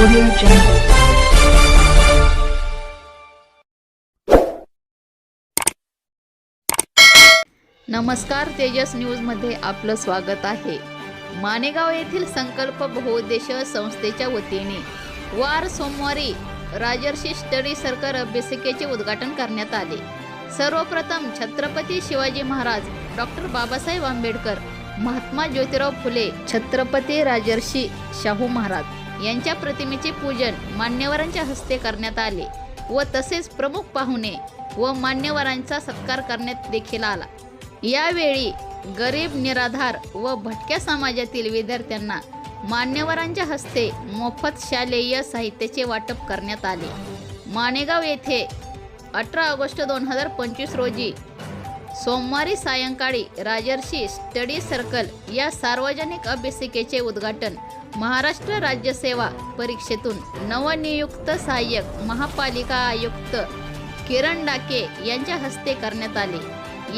Audio Jungle. नमस्कार तेजस न्यूजमध्ये आपलं स्वागत आहे. मानेगाव येथील संकल्प बहुउद्देशीय संस्थेच्या वतीने वार सोमवारी राजर्षी स्टडी सर्कल अभ्यासिकेचे उद्घाटन करण्यात आले. सर्वप्रथम छत्रपती शिवाजी महाराज डॉक्टर बाबासाहेब आंबेडकर महात्मा ज्योतिराव फुले छत्रपती राजर्षी शाहू महाराज. यांच्या प्रतिमेचे पूजन मान्यवरांच्या हस्ते करण्यात आले व तसेच प्रमुख पाहुणे व मान्यवरांचा सत्कार करण्यात देखील आला. यावेळी गरीब निराधार व भटक्या समाजातील विद्यार्थ्यांना मान्यवरांच्या हस्ते मोफत शालेय साहित्याचे वाटप करण्यात आले. माणेगाव येथे अठरा ऑगस्ट दोन हजार पंचवीस रोजी सोमवारी सायंकाळी राजर्षी स्टडी सर्कल या सार्वजनिक अभ्यासिकेचे उद्घाटन महाराष्ट्र राज्य सेवा परीक्षेतून नवनियुक्त सहाय्यक महापालिका आयुक्त किरण डाके यांच्या हस्ते करण्यात आले.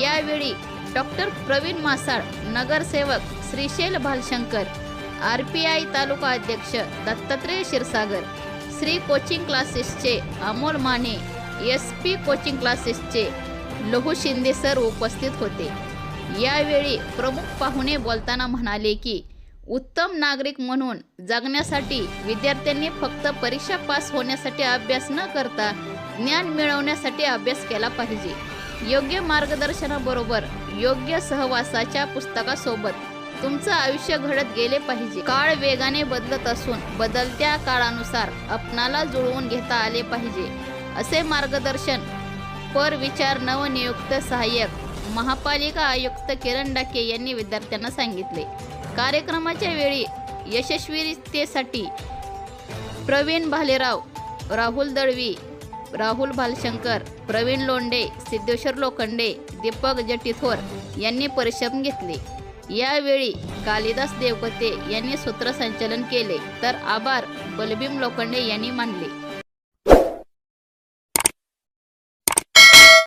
यावेळी डॉक्टर प्रवीण मासाळ नगरसेवक Shrishail Bhalshankar R P I taluka अध्यक्ष दत्तात्रय क्षीरसागर श्री कोचिंग क्लासेसचे Amol Mane S P coaching क्लासेसचे लहू शिंदे सर उपस्थित होते. यावेळी प्रमुख पाहुणे बोलताना म्हणाले की उत्तम नागरिक म्हणून जगण्यासाठी विद्यार्थ्यांनी फक्त परीक्षा पास होण्यासाठी अभ्यास न करता ज्ञान मिळवण्यासाठी अभ्यास केला पाहिजे. योग्य मार्गदर्शनाबरोबर योग्य सहवासाच्या पुस्तकासोबत तुमचं आयुष्य घडत गेले पाहिजे. काळ वेगाने बदलत असून बदलत्या काळानुसार आपणाला जुळवून घेता आले पाहिजे. असे मार्गदर्शन पर विचार नवनियुक्त सहाय्यक महापालिका आयुक्त किरण डाके यांनी विद्यार्थ्यांना सांगितले. कार्यक्रमाच्या वेळी यशस्वीतेसाठी प्रवीण भालेराव राहुल दळवी राहुल भालशंकर प्रवीण लोंडे सिद्धेश्वर लोखंडे दीपक जटीथोर यांनी परिश्रम घेतले. यावेळी कालिदास देवकते यांनी सूत्रसंचलन केले. तर आभार बलभीम लोखंडे यांनी मानले.